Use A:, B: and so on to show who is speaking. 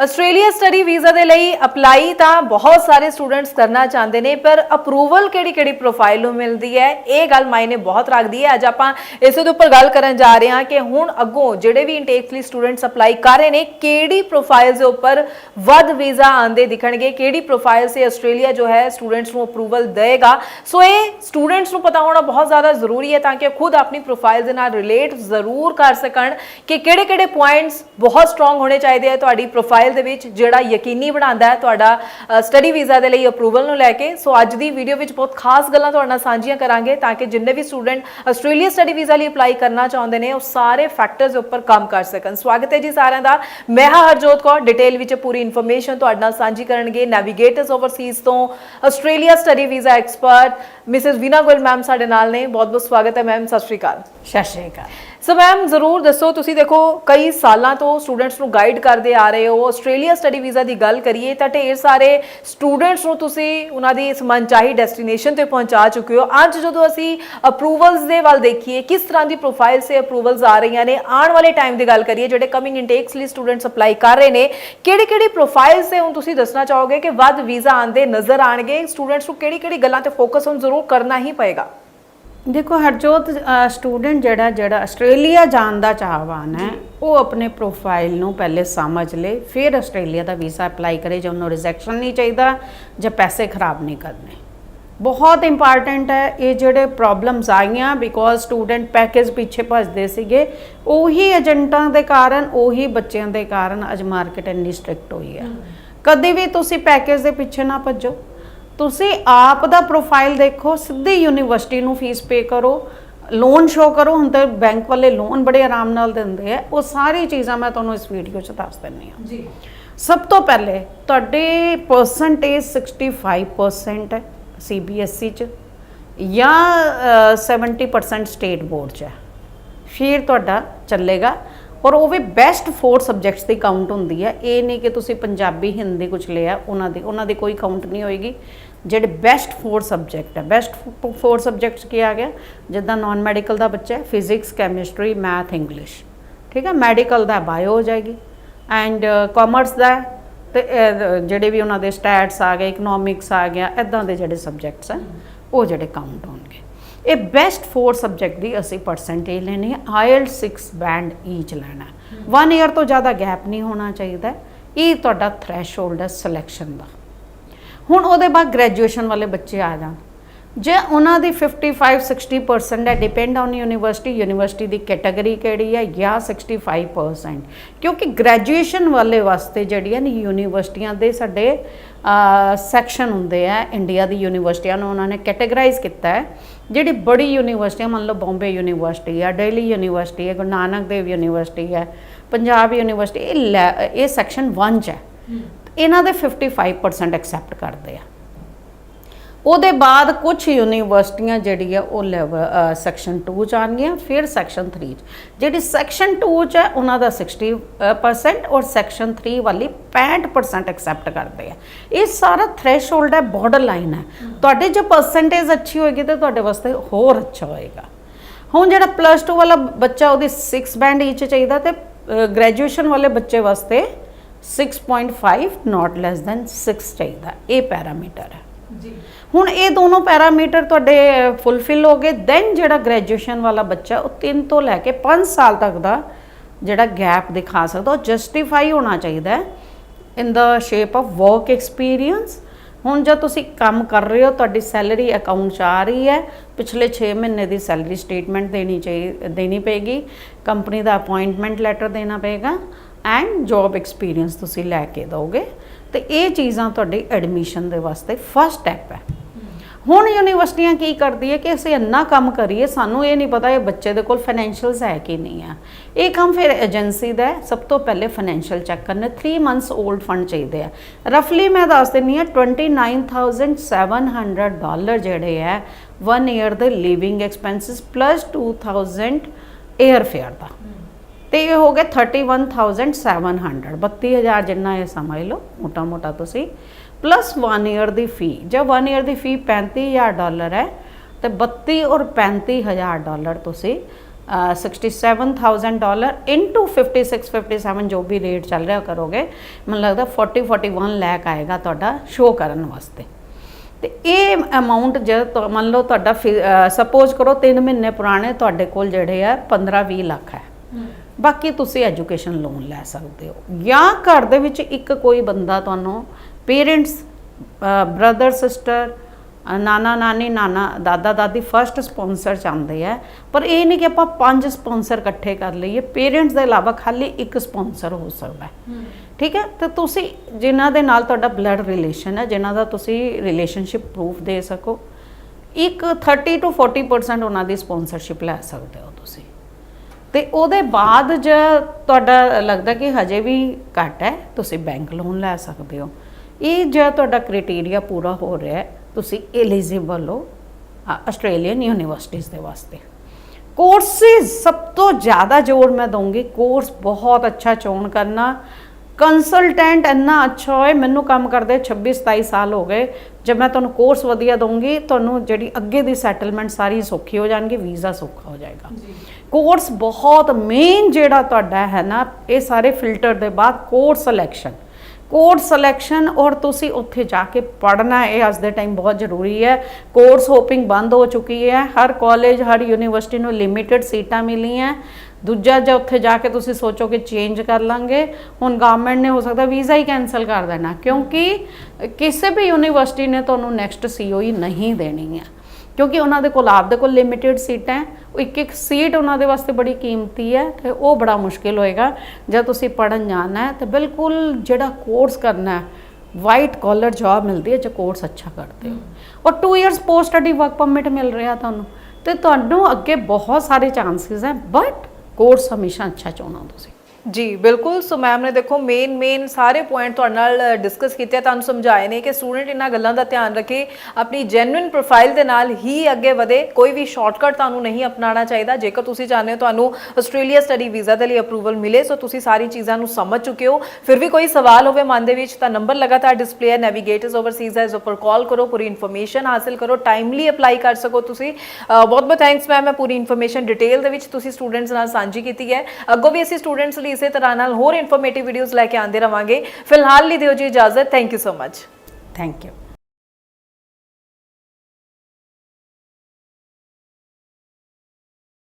A: Australia study visa ਦੇ ਲਈ apply ਤਾਂ ਬਹੁਤ ਸਾਰੇ ਸਟੂਡੈਂਟਸ ਕਰਨਾ ਚਾਹੁੰਦੇ ਨੇ, ਪਰ ਅਪਰੂਵਲ ਕਿਹੜੀ ਕਿਹੜੀ ਪ੍ਰੋਫਾਈਲ ਨੂੰ ਮਿਲਦੀ ਹੈ? ਇਹ ਗੱਲ ਮਾਇਨੇ ਬਹੁਤ ਰੱਖਦੀ ਹੈ। ਅੱਜ ਆਪਾਂ ਇਸੇ ਦੇ ਉੱਪਰ ਗੱਲ ਕਰਨ ਜਾ ਰਹੇ ਹਾਂ ਕਿ ਹੁਣ ਅੱਗੋਂ ਜਿਹੜੇ ਵੀ ਇਨਟੇਕ ਲਈ ਸਟੂਡੈਂਟਸ ਅਪਲਾਈ ਕਰ ਰਹੇ ਨੇ, ਕਿਹੜੀ ਪ੍ਰੋਫਾਈਲ ਦੇ ਉੱਪਰ ਵੱਧ ਵੀਜ਼ਾ ਆਂਦੇ ਦਿਖਣਗੇ? ਕਿਹੜੀ ਪ੍ਰੋਫਾਈਲ ਸੇ ਆਸਟ੍ਰੇਲੀਆ ਜੋ ਹੈ ਸਟੂਡੈਂਟਸ ਨੂੰ ਅਪਰੂਵਲ ਦੇਗਾ? ਸੋ ਇਹ ਸਟੂਡੈਂਟਸ ਨੂੰ ਪਤਾ ਹੋਣਾ ਬਹੁਤ ਜ਼ਿਆਦਾ ਜ਼ਰੂਰੀ ਹੈ ਤਾਂ ਕਿ ਉਹ ਖੁਦ ਆਪਣੀ ਪ੍ਰੋਫਾਈਲ ਦੇ ਨਾਲ ਰਿਲੇਟ ਜ਼ਰੂਰ ਕਰ ਸਕਣ ਕਿ ਕਿਹੜੇ ਕਿਹੜੇ ਪੁਆਇੰਟਸ ਬਹੁਤ ਸਟਰੋਂਗ ਹੋਣੇ ਚਾਹੀਦੇ ਆ ਤੁਹਾਡੀ ਪ੍ਰੋਫਾਈਲ ਦੇ ਵਿੱਚ ਜਿਹੜਾ ਯਕੀਨੀ ਬਣਾਉਂਦਾ ਹੈ ਤੁਹਾਡਾ ਸਟੱਡੀ ਵੀਜ਼ਾ ਦੇ ਲਈ ਅਪਰੂਵਲ ਨੂੰ ਲੈ ਕੇ। ਸੋ ਅੱਜ ਦੀ ਵੀਡੀਓ ਵਿੱਚ ਬਹੁਤ ਖਾਸ ਗੱਲਾਂ ਤੁਹਾਡੇ ਨਾਲ ਸਾਂਝੀਆਂ ਕਰਾਂਗੇ ਤਾਂ ਕਿ ਜਿੰਨੇ ਵੀ ਸਟੂਡੈਂਟ ਆਸਟ੍ਰੇਲੀਆ ਸਟੱਡੀ ਵੀਜ਼ਾ ਲਈ ਅਪਲਾਈ ਕਰਨਾ ਚਾਹੁੰਦੇ ਨੇ, ਉਹ ਸਾਰੇ ਫੈਕਟਰਸ ਦੇ ਉੱਪਰ ਕੰਮ ਕਰ ਸਕਣ। ਸਵਾਗਤ ਹੈ ਜੀ ਸਾਰਿਆਂ ਦਾ। ਮੈਂ ਹਾਂ ਹਰਜੋਤ ਕੌਰ। ਡਿਟੇਲ ਵਿੱਚ ਪੂਰੀ ਇਨਫੋਰਮੇਸ਼ਨ ਤੁਹਾਡੇ ਨਾਲ ਸਾਂਝੀ ਕਰਨਗੇ ਨੈਵੀਗੇਟਰਸ ਓਵਰਸੀਜ਼ ਤੋਂ Australia study visa expert Mrs Veena Goyal ma'am ਸਾਡੇ ਨਾਲ ਨੇ। ਬਹੁਤ ਬਹੁਤ ਸਵਾਗਤ ਹੈ ਮੈਮ ਸਤਿ ਸ਼੍ਰੀ ਅਕਾਲ।
B: ਸਤਿ ਸ਼੍ਰੀ ਅਕਾਲ।
A: ਸੋ ਮੈਮ ਜ਼ਰੂਰ ਦੱਸੋ, ਤੁਸੀਂ ਦੇਖੋ, ਕਈ ਸਾਲਾਂ ਤੋਂ ਸਟੂਡੈਂਟਸ ਨੂੰ ਗਾਈਡ ਕਰਦੇ ਆ ਰਹੇ ਹੋ ਆਸਟ੍ਰੇਲੀਆ ਸਟੱਡੀ ਵੀਜ਼ਾ ਦੀ ਗੱਲ ਕਰੀਏ ਤਾਂ ਢੇਰ ਸਾਰੇ ਸਟੂਡੈਂਟਸ ਨੂੰ ਤੁਸੀਂ ਉਹਨਾਂ ਦੀ ਇਸ ਮਨਚਾਹੀ ਡੈਸਟੀਨੇਸ਼ਨ ਤੇ ਪਹੁੰਚਾ ਚੁੱਕੇ ਹੋ। ਅੱਜ ਜਦੋਂ ਅਸੀਂ ਅਪਰੂਵਲਸ ਦੇ ਵੱਲ ਦੇਖੀਏ, ਕਿਸ ਤਰ੍ਹਾਂ ਦੀ ਪ੍ਰੋਫਾਈਲ ਸੇ ਅਪਰੂਵਲਸ ਆ ਰਹੀਆਂ ਨੇ, ਆਉਣ ਵਾਲੇ ਟਾਈਮ ਦੀ ਗੱਲ ਕਰੀਏ, ਜਿਹੜੇ ਕਮਿੰਗ ਇਨਟੇਕਸ ਲਈ ਸਟੂਡੈਂਟਸ ਅਪਲਾਈ ਕਰ ਰਹੇ ਨੇ ਕਿਹੜੀ ਕਿਹੜੀ ਪ੍ਰੋਫਾਈਲ ਸੇ ਹੁਣ ਤੁਸੀਂ ਦੱਸਣਾ ਚਾਹੋਗੇ ਕਿ ਵੱਧ ਵੀਜ਼ਾ ਆਂਦੇ ਨਜ਼ਰ ਆਣਗੇ ਸਟੂਡੈਂਟਸ ਨੂੰ ਕਿਹੜੀ ਕਿਹੜੀ ਗੱਲਾਂ ਤੇ ਫੋਕਸ ਹੁਣ ਜ਼ਰੂਰ ਕਰਨਾ ਹੀ ਪਏਗਾ?
B: ਦੇਖੋ ਹਰਜੋਤ ਸਟੂਡੈਂਟ ਜਿਹੜਾ ਜਿਹੜਾ ਆਸਟ੍ਰੇਲੀਆ ਜਾਣ ਦਾ ਚਾਹਵਾਨ ਹੈ ਉਹ ਆਪਣੇ ਪ੍ਰੋਫਾਈਲ ਨੂੰ ਪਹਿਲੇ ਸਮਝ ਲੇ ਫਿਰ ਆਸਟ੍ਰੇਲੀਆ ਦਾ ਵੀਜ਼ਾ ਅਪਲਾਈ ਕਰੇ ਜੇ ਉਹਨੂੰ ਰਿਜੈਕਸ਼ਨ ਨਹੀਂ ਚਾਹੀਦਾ ਜਾਂ ਪੈਸੇ ਖਰਾਬ ਨਹੀਂ ਕਰਨੇ। ਬਹੁਤ ਇੰਪੋਰਟੈਂਟ ਹੈ ਇਹ ਜਿਹੜੇ ਪ੍ਰੋਬਲਮਸ ਆਈਆਂ ਬਿਕੋਜ਼ ਸਟੂਡੈਂਟ ਪੈਕੇਜ ਪਿੱਛੇ ਭੱਜਦੇ ਸੀਗੇ ਉਹੀ ਏਜੰਟਾਂ ਦੇ ਕਾਰਨ ਉਹੀ ਬੱਚਿਆਂ ਦੇ ਕਾਰਨ ਅੱਜ ਮਾਰਕੀਟ ਇੰਨੀ ਸਟ੍ਰਿਕਟ ਹੋਈ ਹੈ। ਕਦੇ ਵੀ ਤੁਸੀਂ ਪੈਕੇਜ ਦੇ ਪਿੱਛੇ ਨਾ ਭੱਜੋ। ਤੁਸੀਂ ਆਪ ਦਾ ਪ੍ਰੋਫਾਈਲ ਦੇਖੋ ਸਿੱਧੀ ਯੂਨੀਵਰਸਿਟੀ ਨੂੰ ਫੀਸ ਪੇ ਕਰੋ ਲੋਨ ਸ਼ੋ ਕਰੋ ਹੁਣ ਤਾਂ ਬੈਂਕ ਵਾਲੇ ਲੋਨ ਬੜੇ ਆਰਾਮ ਨਾਲ ਦਿੰਦੇ ਆ ਉਹ ਸਾਰੀ ਚੀਜ਼ਾਂ ਮੈਂ ਤੁਹਾਨੂੰ ਇਸ ਵੀਡੀਓ 'ਚ ਦੱਸ ਦਿੰਨੀ ਆ
A: ਜੀ।
B: ਸਭ ਤੋਂ ਪਹਿਲੇ ਤੁਹਾਡੇ ਪਰਸੈਂਟੇਜ 65% ਹੈ ਸੀਬੀਐਸਈ ਚ ਜਾਂ ਅ, 70% ਸਟੇਟ ਬੋਰਡ ਚ ਹੈ। ਫਿਰ ਤੁਹਾਡਾ ਚੱਲੇਗਾ ਔਰ ਉਹ ਵੀ ਬੈਸਟ 4 ਸਬਜੈਕਟਸ ਦੀ ਕਾਊਂਟ ਹੁੰਦੀ ਹੈ। ਇਹ ਨਹੀਂ ਕਿ ਤੁਸੀਂ ਪੰਜਾਬੀ ਹਿੰਦੀ ਕੁਝ ਲਿਆ ਉਹਨਾਂ ਦੀ ਉਹਨਾਂ ਦੀ ਕੋਈ ਕਾਊਂਟ ਨਹੀਂ ਹੋਏਗੀ। ਜਿਹੜੇ ਬੈਸਟ 4 ਸਬਜੈਕਟ ਹੈ ਬੈਸਟ 4 ਸਬਜੈਕਟਸ ਕੀ ਆ ਗਿਆ ਜਿੱਦਾਂ ਨਾਨ ਮੈਡੀਕਲ ਦਾ ਬੱਚਾ ਹੈ ਫਿਜ਼ਿਕਸ ਕੈਮਿਸਟਰੀ ਮੈਥ ਇੰਗਲਿਸ਼ ਠੀਕ ਹੈ ਮੈਡੀਕਲ ਦਾ ਬਾਇਓ ਹੋ ਜਾਏਗੀ। ਐਂਡ ਕਾਮਰਸ ਦਾ ਹੈ, ਤੇ ਜਿਹੜੇ ਵੀ ਉਹਨਾਂ ਦੇ ਸਟੈਟਸ ਆ ਗਏ ਇਕਨੋਮਿਕਸ ਆ ਗਿਆ ਇਦਾਂ ਦੇ ਜਿਹੜੇ ਸਬਜੈਕਟਸ ਆ ਉਹ ਜਿਹੜੇ ਕਾਊਂਟ ਹੋਣਗੇ। ਇਹ ਬੈਸਟ 4 ਸਬਜੈਕਟ ਦੀ ਅਸੀਂ ਪਰਸੈਂਟੇਜ ਲੈਣੀ ਹੈ ਆਇਲ 6 ਬੈਂਡ ਈਚ ਲੈਣਾ। 1 ਇਅਰ ਤੋਂ ਜ਼ਿਆਦਾ ਗੈਪ ਨਹੀਂ ਹੋਣਾ ਚਾਹੀਦਾ। ਇਹ ਤੁਹਾਡਾ ਥ੍ਰੈਸ਼ਹੋਲਡ ਹੈ ਸਿਲੈਕਸ਼ਨ ਦਾ। ਹੁਣ ਉਹਦੇ ਬਾਅਦ ਗ੍ਰੈਜੂਏਸ਼ਨ ਵਾਲੇ ਬੱਚੇ ਆ ਜਾਣ। ਜੇ ਉਹਨਾਂ ਦੀ 55 60% ਹੈ ਡਿਪੈਂਡ ਔਨ ਯੂਨੀਵਰਸਿਟੀ ਯੂਨੀਵਰਸਿਟੀ ਦੀ ਕੈਟਾਗਰੀ ਕਿਹੜੀ ਹੈ, ਜਾਂ 65% ਕਿਉਂਕਿ ਗ੍ਰੈਜੂਏਸ਼ਨ ਵਾਲੇ ਵਾਸਤੇ ਜਿਹੜੀਆਂ ਨੇ, ਯੂਨੀਵਰਸਿਟੀਆਂ ਦੇ ਸਾਡੇ ਸੈਕਸ਼ਨ ਹੁੰਦੇ ਆ ਇੰਡੀਆ ਦੀ ਯੂਨੀਵਰਸਿਟੀਆਂ ਨੂੰ ਉਹਨਾਂ ਨੇ ਕੈਟਾਗਰਾਈਜ਼ ਕੀਤਾ ਹੈ। ਜਿਹੜੀ ਬੜੀ ਯੂਨੀਵਰਸਿਟੀਆਂ ਮੰਨ ਲਓ ਬੰਬੇ ਯੂਨੀਵਰਸਿਟੀ ਹੈ ਦਿੱਲੀ ਯੂਨੀਵਰਸਿਟੀ ਹੈ ਗੁਰੂ ਨਾਨਕ ਦੇਵ ਯੂਨੀਵਰਸਿਟੀ ਹੈ ਪੰਜਾਬ ਯੂਨੀਵਰਸਿਟੀ ਇਹ ਲੈ- ਇਹ ਸੈਕਸ਼ਨ 1 ਚ ਹੈ। ਇਹਨਾਂ ਦੇ 55% ਐਕਸੈਪਟ ਕਰਦੇ ਆ। ਉਹਦੇ ਬਾਅਦ ਕੁਝ ਯੂਨੀਵਰਸਿਟੀਆਂ ਜਿਹੜੀ ਆ, ਉਹ ਲੈਵਲ ਸੈਕਸ਼ਨ 2 ਚ ਆਉਣਗੀਆਂ, ਫਿਰ ਸੈਕਸ਼ਨ 3 ਚ। ਜਿਹੜੀ ਸੈਕਸ਼ਨ 2 ਚ ਹੈ, ਉਹਨਾਂ ਦਾ 60% ਔਰ ਸੈਕਸ਼ਨ 3 ਵਾਲੀ 65% ਐਕਸੈਪਟ ਕਰਦੇ ਆ। ਇਹ ਸਾਰਾ ਥ੍ਰੈਸ਼ਹੋਲਡ ਹੈ ਬਾਰਡਰ ਲਾਈਨ ਹੈ। ਤੁਹਾਡੇ ਜੇ ਪਰਸੈਂਟੇਜ ਅੱਛੀ ਹੋਏਗੀ ਤਾਂ ਤੁਹਾਡੇ ਵਾਸਤੇ ਹੋਰ ਅੱਛਾ ਹੋਏਗਾ। ਹੁਣ ਜਿਹੜਾ ਪਲੱਸ 2 ਵਾਲਾ ਬੱਚਾ, ਉਹਦੀ 6 ਬੈਂਡ ਈਚ ਚਾਹੀਦਾ ਤੇ ਗ੍ਰੈਜੂਏਸ਼ਨ ਵਾਲੇ ਬੱਚੇ ਵਾਸਤੇ 6.5 ਨਾਟ ਲੈਸ ਦੈਨ 6 ਚਾਹੀਦਾ। ਇਹ ਪੈਰਾਮੀਟਰ ਹੈ।
A: ਜੀ।
B: ਹੁਣ ਇਹ ਦੋਨੋਂ ਪੈਰਾਮੀਟਰ ਤੁਹਾਡੇ ਫੁੱਲਫਿਲ ਹੋ ਗਏ। ਦੈਨ ਜਿਹੜਾ ਗ੍ਰੈਜੂਏਸ਼ਨ ਵਾਲਾ ਬੱਚਾ ਉਹ 3 ਤੋਂ ਲੈ ਕੇ 5 ਸਾਲ ਤੱਕ ਦਾ ਜਿਹੜਾ ਗੈਪ ਦਿਖਾ ਸਕਦਾ ਉਹ ਜਸਟੀਫਾਈ ਹੋਣਾ ਚਾਹੀਦਾ ਹੈ। In the shape of work experience ਹੁਣ ਜਦ ਤੁਸੀਂ ਕੰਮ ਕਰ ਰਹੇ ਹੋ ਤੁਹਾਡੀ ਸੈਲਰੀ ਅਕਾਊਂਟ 'ਚ ਆ ਰਹੀ ਹੈ। ਪਿਛਲੇ 6 ਮਹੀਨੇ ਦੀ ਸੈਲਰੀ ਸਟੇਟਮੈਂਟ ਦੇਣੀ ਚਾਹੀ ਦੇਣੀ ਪਏਗੀ। ਕੰਪਨੀ ਦਾ ਅਪਾਇੰਟਮੈਂਟ ਲੈਟਰ ਦੇਣਾ ਪਏਗਾ। ਐਂਡ ਜੌਬ ਐਕਸਪੀਰੀਅੰਸ ਤੁਸੀਂ ਲੈ ਕੇ ਦੋਗੇ, ਤੇ ਇਹ ਚੀਜ਼ਾਂ ਤੁਹਾਡੀ ਐਡਮਿਸ਼ਨ ਦੇ ਵਾਸਤੇ ਫਸਟ ਸਟੈਪ ਹੈ। ਹੁਣ ਯੂਨੀਵਰਸਿਟੀਆਂ ਕੀ ਕਰਦੀ ਹੈ ਕਿ ਅਸੀਂ ਇੰਨਾ ਕੰਮ ਕਰੀਏ, ਸਾਨੂੰ ਇਹ ਨਹੀਂ ਪਤਾ ਇਹ ਬੱਚੇ ਦੇ ਕੋਲ ਫਾਈਨੈਂਸ਼ੀਅਲਸ ਹੈ ਕਿ ਨਹੀਂ ਆ ਇਹ ਕੰਮ ਫਿਰ ਏਜੰਸੀ ਦਾ ਸਭ ਤੋਂ ਪਹਿਲੇ ਫਾਈਨੈਂਸ਼ੀਅਲ ਚੈੱਕ ਕਰਨੇ 3 ਮੰਥਸ 올ਡ ਫੰਡ ਚਾਹੀਦੇ ਆ। ਰਫਲੀ ਮੈਂ ਦੱਸ ਦਿੰਨੀ ਆ 29700 ਡਾਲਰ ਜਿਹੜੇ ਹੈ 1 ਈਅਰ ਦੇ living expenses plus 2000 air fare ਦਾ। ਤੇ ਇਹ ਹੋ ਗਿਆ 31700 32000 ਜਿੰਨਾ ਇਹ ਸਮਝ ਲਓ ਮੋਟਾ ਮੋਟਾ ਤੁਸੀਂ ਪਲੱਸ 1 ਈਅਰ ਦੀ ਫੀ ਜੇ 1 ਈਅਰ ਦੀ ਫੀ 35000 ਡਾਲਰ ਹੈ ਤੇ 32 ਔਰ 35000 ਡਾਲਰ ਤੁਸੀਂ 67000 ਡਾਲਰ ਇਨਟੂ 56 57 ਜੋ ਵੀ ਰੇਟ ਚੱਲ ਰਿਹਾ ਕਰੋਗੇ ਮੈਨੂੰ ਲੱਗਦਾ 40 41 ਲੱਖ ਆਏਗਾ ਤੁਹਾਡਾ ਸ਼ੋ ਕਰਨ ਵਾਸਤੇ ਤੇ ਇਹ ਅਮਾਉਂਟ ਜੇ ਤੁ- ਮੰਨ ਲਓ ਤੁਹਾਡਾ ਸਪੋਜ਼ ਕਰੋ 3 ਮਹੀਨੇ ਪੁਰਾਣੇ ਤੁਹਾਡੇ ਕੋਲ ਜਿਹੜੇ ਆ 15 20 ਲੱਖ ਹੈ ਬਾਕੀ ਤੁਸੀਂ ਐਜੂਕੇਸ਼ਨ ਲੋਨ ਲੈ ਸਕਦੇ ਹੋ। ਜਾਂ ਘਰ ਦੇ ਵਿੱਚ ਇੱਕ ਕੋਈ ਬੰਦਾ ਤੁਹਾਨੂੰ ਪੇਰੈਂਟਸ ਬ੍ਰਦਰ ਸਿਸਟਰ ਨਾਨਾ ਨਾਨੀ ਨਾਨਾ ਦਾਦਾ ਦਾਦੀ ਫਰਸਟ ਸਪਾਂਸਰ ਚਾਹੁੰਦੇ ਆ। ਪਰ ਇਹ ਨਹੀਂ ਕਿ ਆਪਾਂ ਪੰਜ ਸਪਾਂਸਰ ਇਕੱਠੇ ਕਰ ਲਈਏ। ਪੇਰੈਂਟਸ ਦੇ ਇਲਾਵਾ ਖਾਲੀ ਇੱਕ ਸਪਾਂਸਰ ਹੋ ਸਕਦਾ ਹੈ। ਠੀਕ ਹੈ? ਤੇ ਤੁਸੀਂ ਜਿਨ੍ਹਾਂ ਦੇ ਨਾਲ ਤੁਹਾਡਾ ਬਲੱਡ ਰਿਲੇਸ਼ਨ ਹੈ ਜਿਨ੍ਹਾਂ ਦਾ ਤੁਸੀਂ ਰਿਲੇਸ਼ਨਸ਼ਿਪ ਪ੍ਰੂਫ ਦੇ ਸਕੋ ਇੱਕ 30 ਤੋਂ 40% ਉਹਨਾਂ ਦੀ ਸਪਾਂਸਰਸ਼ਿਪ ਲੈ ਸਕਦੇ ਹੋ। ਤੇ ਉਹਦੇ ਬਾਅਦ ਜੇ ਤੁਹਾਡਾ ਲੱਗਦਾ ਕਿ ਹਜੇ ਵੀ ਘੱਟ ਹੈ? ਤੁਸੀਂ ਬੈਂਕ ਲੋਨ ਲੈ ਸਕਦੇ ਹੋ। ਇਹ ਜੇ ਤੁਹਾਡਾ ਕ੍ਰਾਈਟੇਰੀਆ ਪੂਰਾ ਹੋ ਰਿਹਾ ਹੈ। ਤੁਸੀਂ ਐਲੀਜੀਬਲ ਹੋ ਆਸਟ੍ਰੇਲੀਅਨ ਯੂਨੀਵਰਸਿਟੀਜ਼ ਦੇ ਵਾਸਤੇ। ਕੋਰਸਿਸ ਸਭ ਤੋਂ ਜ਼ਿਆਦਾ ਜ਼ੋਰ ਮੈਂ ਦਊਂਗੀ। ਕੋਰਸ ਬਹੁਤ ਅੱਛਾ ਚੋਣ ਕਰਨਾ। ਕੰਸਲਟੈਂਟ ਇੰਨਾ ਅੱਛਾ ਹੋਏ, ਮੈਨੂੰ ਕੰਮ ਕਰਦੇ 26 27 ਸਾਲ ਹੋ ਗਏ। ਜਦ ਮੈਂ ਤੁਹਾਨੂੰ ਕੋਰਸ ਵਧੀਆ ਦਊਂਗੀ, ਤੁਹਾਨੂੰ ਜਿਹੜੀ ਅੱਗੇ ਦੀ ਸੈਟਲਮੈਂਟ ਸਾਰੀ ਸੌਖੀ ਹੋ ਜਾਣਗੀ ਵੀਜ਼ਾ ਸੌਖਾ ਹੋ ਜਾਏਗਾ। ਕੋਰਸ ਬਹੁਤ ਮੇਨ ਜਿਹੜਾ ਤੁਹਾਡਾ ਹੈ ਨਾ, ਇਹ ਸਾਰੇ ਫਿਲਟਰ ਦੇ ਬਾਅਦ ਕੋਰਸ ਸਿਲੈਕਸ਼ਨ ਕੋਰਸ ਸਿਲੈਕਸ਼ਨ ਔਰ ਤੁਸੀਂ ਉੱਥੇ ਜਾ ਕੇ ਪੜ੍ਹਨਾ, ਇਹ ਅੱਜ ਦੇ ਟਾਈਮ ਬਹੁਤ ਜ਼ਰੂਰੀ ਹੈ। ਕੋਰਸ ਹੋਪਿੰਗ ਬੰਦ ਹੋ ਚੁੱਕੀ ਹੈ। ਹਰ ਕਾਲਜ ਹਰ ਯੂਨੀਵਰਸਿਟੀ ਨੂੰ ਲਿਮਿਟਿਡ ਸੀਟਾਂ ਮਿਲੀਆਂ। ਦੂਜਾ ਜੇ ਉੱਥੇ ਜਾ ਕੇ ਤੁਸੀਂ ਸੋਚੋ ਕਿ ਚੇਂਜ ਕਰ ਲਾਂਗੇ, ਹੁਣ ਗਵਰਨਮੈਂਟ ਨੇ ਹੋ ਸਕਦਾ ਵੀਜ਼ਾ ਹੀ ਕੈਨਸਲ ਕਰ ਦੇਣਾ। ਕਿਉਂਕਿ ਕਿਸੇ ਵੀ ਯੂਨੀਵਰਸਿਟੀ ਨੇ ਤੁਹਾਨੂੰ ਨੈਕਸਟ ਸੀਓਈ ਨਹੀਂ ਦੇਣੀ ਹੈ। ਕਿਉਂਕਿ ਉਹਨਾਂ ਦੇ ਕੋਲ ਆਪਦੇ ਕੋਲ ਲਿਮਿਟਿਡ ਸੀਟਾਂ ਹੈ। ਉਹ ਇੱਕ ਇੱਕ ਸੀਟ ਉਹਨਾਂ ਦੇ ਵਾਸਤੇ ਬੜੀ ਕੀਮਤੀ ਹੈ ਤੇ ਉਹ ਬੜਾ ਮੁਸ਼ਕਿਲ ਹੋਏਗਾ। ਜਦ ਤੁਸੀਂ ਪੜਨ ਜਾਣਾ ਹੈ ਤੇ ਬਿਲਕੁਲ ਜਿਹੜਾ ਕੋਰਸ ਕਰਨਾ ਹੈ ਵਾਈਟ ਕਾਲਰ ਜੌਬ ਮਿਲਦੀ ਹੈ ਜੇ ਕੋਰਸ ਅੱਛਾ ਕਰਦੇ ਹੋ। ਔਰ 2 years post study work permit ਮਿਲ ਰਿਹਾ ਤੁਹਾਨੂੰ। ਤੇ ਤੁਹਾਨੂੰ ਅੱਗੇ ਬਹੁਤ ਸਾਰੇ ਚਾਂਸਸ ਹੈ ਬਟ ਕੋਰਸ ਹਮੇਸ਼ਾ ਅੱਛਾ ਚਾਹਣਾ ਤੁਸੀਂ।
A: ਜੀ ਬਿਲਕੁਲ। ਸੋ ਮੈਮ ਨੇ ਦੇਖੋ ਮੇਨ ਮੇਨ ਸਾਰੇ ਪੁਆਇੰਟ ਤੁਹਾਡੇ ਨਾਲ ਡਿਸਕਸ ਕੀਤੇ ਆ, ਤੁਹਾਨੂੰ ਸਮਝਾਏ ਨੇ ਕਿ ਸਟੂਡੈਂਟ ਇਹਨਾਂ ਗੱਲਾਂ ਦਾ ਧਿਆਨ ਰੱਖੇ ਆਪਣੀ ਜੈਨੂਇਨ ਪ੍ਰੋਫਾਈਲ ਦੇ ਨਾਲ ਹੀ ਅੱਗੇ ਵਧੇ। ਕੋਈ ਵੀ ਸ਼ਾਰਟਕਟ ਤੁਹਾਨੂੰ ਨਹੀਂ ਅਪਣਾਉਣਾ ਚਾਹੀਦਾ। ਜੇਕਰ ਤੁਸੀਂ ਚਾਹੁੰਦੇ ਹੋ ਤੁਹਾਨੂੰ ਆਸਟ੍ਰੇਲੀਆ ਸਟੱਡੀ ਵੀਜ਼ਾ ਦੇ ਲਈ ਅਪਰੂਵਲ ਮਿਲੇ ਸੋ ਤੁਸੀਂ ਸਾਰੀ ਚੀਜ਼ਾਂ ਨੂੰ ਸਮਝ ਚੁੱਕੇ ਹੋ। ਫਿਰ ਵੀ ਕੋਈ ਸਵਾਲ ਹੋਵੇ ਮਨ ਦੇ ਵਿੱਚ ਤਾਂ ਨੰਬਰ ਲਗਾਤਾਰ ਡਿਸਪਲੇ ਹੈ। ਨੈਵੀਗੇਟਰਸ ਓਵਰਸੀਜ਼ ਹੈ ਇਸ ਉੱਪਰ ਕਾਲ ਕਰੋ ਪੂਰੀ ਇਨਫੋਰਮੇਸ਼ਨ ਹਾਸਲ ਕਰੋ ਟਾਈਮਲੀ ਅਪਲਾਈ ਕਰ ਸਕੋ ਤੁਸੀਂ। ਬਹੁਤ ਬਹੁਤ ਥੈਂਕਸ ਮੈਮ ਮੈਂ ਪੂਰੀ ਇਨਫੋਰਮੇਸ਼ਨ ਡਿਟੇਲ ਦੇ ਵਿੱਚ ਤੁਸੀਂ ਸਟੂਡੈਂਟਸ ਨਾਲ ਸਾਂਝੀ ਕੀਤੀ ਹੈ। ਅੱਗੋਂ ਵੀ ਅਸੀਂ ਸਟੂਡੈਂਟਸ ਲਈ ਇਸੇ ਤਰ੍ਹਾਂ ਨਾਲ ਹੋਰ ਇਨਫੋਰਮੇਟਿਵ ਵੀਡੀਓਜ਼ ਲੈ ਕੇ ਆਉਂਦੇ ਰਵਾਂਗੇ। ਫਿਲਹਾਲ ਲਈ ਦਿਓ ਜੀ ਇਜਾਜ਼ਤ। Thank you so much
B: thank you